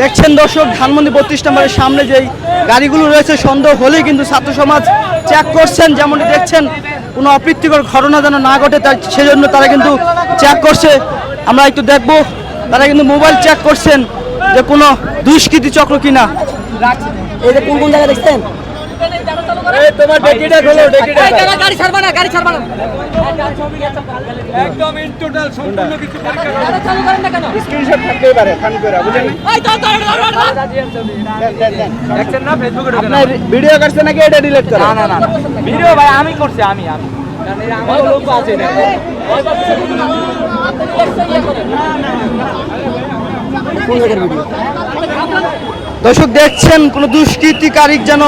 দেখছেন দর্শক, ধানমন্ডি বত্রিশ নম্বরের সামনে যেই গাড়িগুলো রয়েছে, সন্দেহ হলেই কিন্তু ছাত্র সমাজ চেক করছেন, যেমনটি দেখছেন, কোনো অপ্রীতিকর ঘটনা যেন না ঘটে তার সেজন্য তারা কিন্তু চেক করছে। আমরা একটু দেখব, তারা কিন্তু মোবাইল চেক করছেন যে কোনো দুষ্কৃতি চক্র কিনা। এই যে কোন কোন জায়গায় দেখছেন? তোমার ডেকিটা খোলো ডেকিটা। গাড়ি ছাড়বা না গাড়ি ছাড়বা না। একদম ইন টোটাল সম্পূর্ণ কিছু পরীক্ষা করো। চালু করেন না কেন? স্ক্রিনশট থাকতেই পারে ফান করে বুঝলেন? এই তো তো দেখছেন না? ফেসবুকে ঢোকেন আপনার ভিডিও করছে নাকি? এটা ডিলিট করে। না না না। ভিডিও ভাই আমি করছি আমি আমি। আমার লোক আছে না দর্শক দেখছেন কোনো দুষ্কৃতিকারী যেন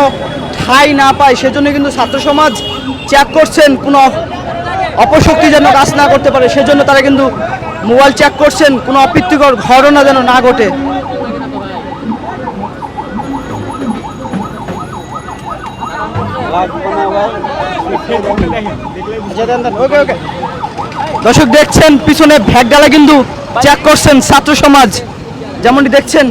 ঠাই না পায়, সেজন্য কিন্তু ছাত্র সমাজ চেক করছেন, কোনো অপশক্তি যেন কাজ না করতে পারে, সেজন্য তারা কিন্তু মোবাইল চেক করছেন, কোনো অপ্রীতিকর ঘটনা যেন না ঘটে। দর্শক দেখছেন, পিছনে ভ্যাগ ডালা কিন্তু চেক করছেন ছাত্র সমাজ, যেমনটি দেখছেন।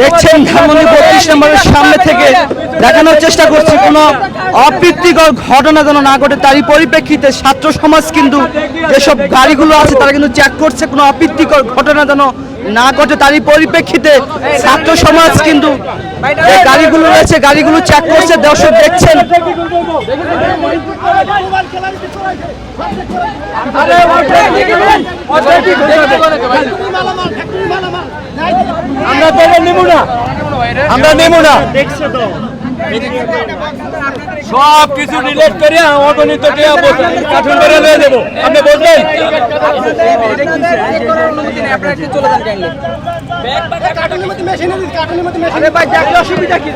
দেখছেন ধানমন্ডি বত্রিশ নম্বরের সামনে থেকে দেখানোর চেষ্টা করছি কোনো অপ্রীতিকর ঘটনা যেন না ঘটে, তারই পরিপ্রেক্ষিতে ছাত্র সমাজ কিন্তু যেসব গাড়িগুলো আছে তারা কিন্তু চেক করছে, কোনো অপ্রীতিকর ঘটনা যেন না ঘটে তারই পরিপ্রেক্ষিতে ছাত্র সমাজ কিন্তু গাড়িগুলো রয়েছে, গাড়িগুলো চেক করছে, দর্শক দেখছেন। আমরা নেব না। আমরা না। সব কিছু রিলেট করে অগণিত কাঠুন করে নিয়ে দেবো। আপনি বলবেন আরে ভাই দেখলে অসুবিধা কি?